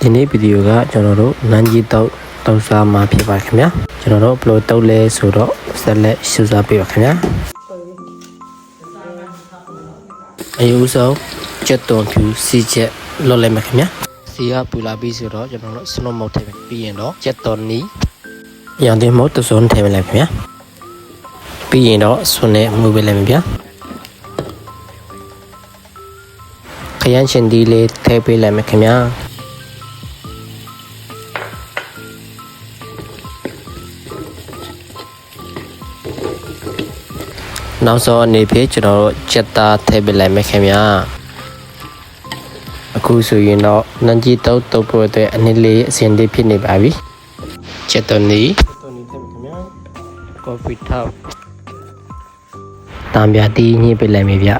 ဒီနေ့ဗီဒီယိုကကျွန်တော်တို့နန်းကြီးတောက်တောက်စားမှာဖြစ်ပါခင်ဗျာကျွန်တော်တို့ဘယ်လိုတောက်လဲဆိုတော့ဆက်လက်ရှင်းစားပေးပါခင်ဗျာအယူဆုံးချက်တော်ဖြူစီချက်လော်လိုက်မှာခင်ဗျာစီကပူလာပြီးဆိုတော့ကျွန်တော်တို့စနုတ်မုတ်ထည့်မယ်ပြီးရင်တော့ချက်တော်နီရန်တင်မုတ်တစုံထည့်မယ်လိုက်ခင်ဗျာပြီးရင်တော့ဆွနဲ့မှုပေးလိုက်မယ်ဗျာခရမ်းရှင်ဒီလေးထည့်ပေးလိုက်မယ်ခင်ဗျာ နောက်ဆုံးအနေဖြင့်ကျွန်တော်တို့ချက်သားထည့်ပေးလိုက်မယ်ခင်ဗျာအခုဆိုရင်တော့နန်းကြီးတုတ်တုတ်ဖို့အတွက်အနည်းလေးအစင်လေးဖြစ်နေပါပြီချက်တော်နီတော်နီထည့်မယ်ခင်ဗျာကော်ဖီထောက်တံပြာတီးညှိပေးလိုက်မယ်ဗျ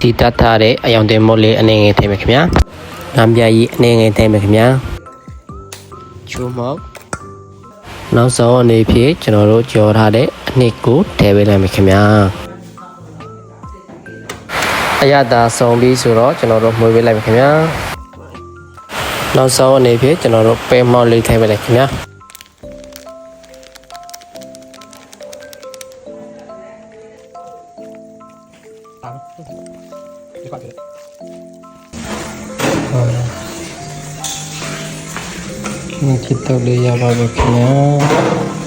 ဒီတတ်ထားတဲ့အယောင်တင်မို့လေးအနေငယ်ထည့်မယ်ခင်ဗျာ။ငမ်းပြာကြီးအနေငယ်ထည့်မယ်ခင်ဗျာ။ချိုးမောက် နောက်ဆုံးအနေဖြင့်ကျွန်တော်တို့ကြော်ထားတဲ့အနှစ်ကိုထည့်ပေးလိုက်မယ်ခင်ဗျာ။အရသာဆုံးပြီးဆိုတော့ကျွန်တော်တို့မှုေးပေးလိုက်မယ်ခင်ဗျာ။နောက်ဆုံးအနေဖြင့်ကျွန်တော်တို့ပဲမောက်လေးထည့်ပေးလိုက်ခင်ဗျာ။ဒီကွာတယ် ဒီတစ်တော့လေးရပါပြီခင်ဗျာ